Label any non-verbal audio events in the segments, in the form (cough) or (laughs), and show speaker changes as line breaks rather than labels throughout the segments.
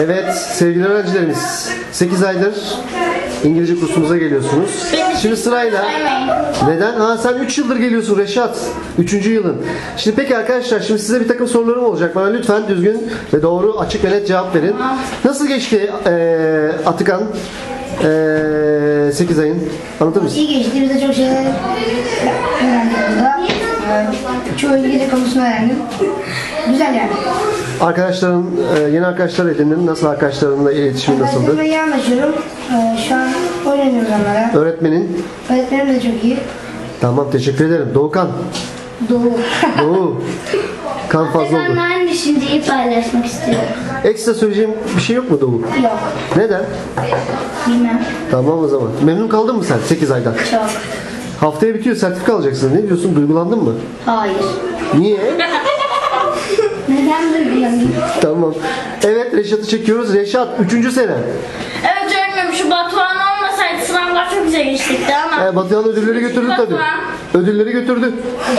Evet sevgili öğrencilerimiz 8 aydır İngilizce kursumuza geliyorsunuz. Şimdi sırayla neden? Ha sen 3 yıldır geliyorsun Reşat. 3. yılın. Şimdi peki arkadaşlar şimdi size bir takım sorularım olacak. Bana lütfen düzgün ve doğru açık ve net cevap verin. Nasıl geçti eee Atıkan? Eee 8 ayın. Anlatır mısın?
İyi geçti. Biz de çok şeyler. Ee, Çoğu İngilizce konusunu öğrendim. Güzel yani.
Arkadaşların, eee, yeni arkadaşlar edindin. Nasıl arkadaşlarınla iletişimin nasıldı?
Öğretmenimle iyi anlaşıyorum. Ee, Şu an oynamıyoruz onlara.
Öğretmenin?
Öğretmenim de çok iyi.
Tamam teşekkür ederim. Doğukan.
Doğu.
Doğu. Kan fazla oldu.
Ben aynı düşünceyi paylaşmak istiyorum.
Ekstra söyleyeceğim bir şey yok mu Doğu?
Yok.
Neden?
Bilmem.
Tamam o zaman. Memnun kaldın mı sen 8 aydan?
Çok.
Haftaya bitiyor sertifika alacaksın. Ne diyorsun? Duygulandın mı?
Hayır.
Niye? (laughs)
Neden duygulanayım?
tamam. Evet Reşat'ı çekiyoruz. Reşat 3. sene.
Evet öğretmenim şu Batuhan olmasaydı sınavlar çok güzel geçtikti ama
Ee, Batuhan ödülleri götürdü tabii. Ödülleri götürdü.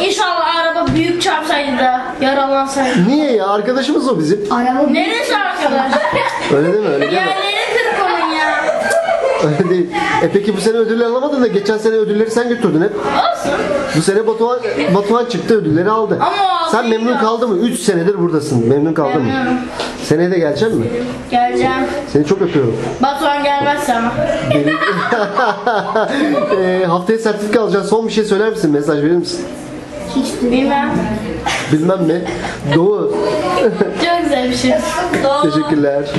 İnşallah araba büyük çarpsaydı da yaralansaydı.
Niye ya? Arkadaşımız o bizim.
Araba
Neresi arkadaş?
Öyle değil mi? Öyle değil mi?
Yerleri kırık onun ya.
Öyle değil. E peki bu sene ödülleri alamadın da geçen sene ödülleri sen götürdün hep.
Olsun.
Bu sene Batuhan, Batuhan çıktı ödülleri aldı.
Ama
Sen memnun kaldın mı? 3 senedir buradasın. Memnun kaldın mı?
Memnunum.
Seneye de gelecek mi?
Geleceğim.
Seni çok öpüyorum.
Batuhan gelmezse ama. (laughs) (laughs)
e, haftaya sertifika alacaksın. Son bir şey söyler misin? Mesaj verir misin?
Bilmem.
Bilmem ne. Doğu.
Çok güzel bir şey. (laughs) Doğru.
Teşekkürler.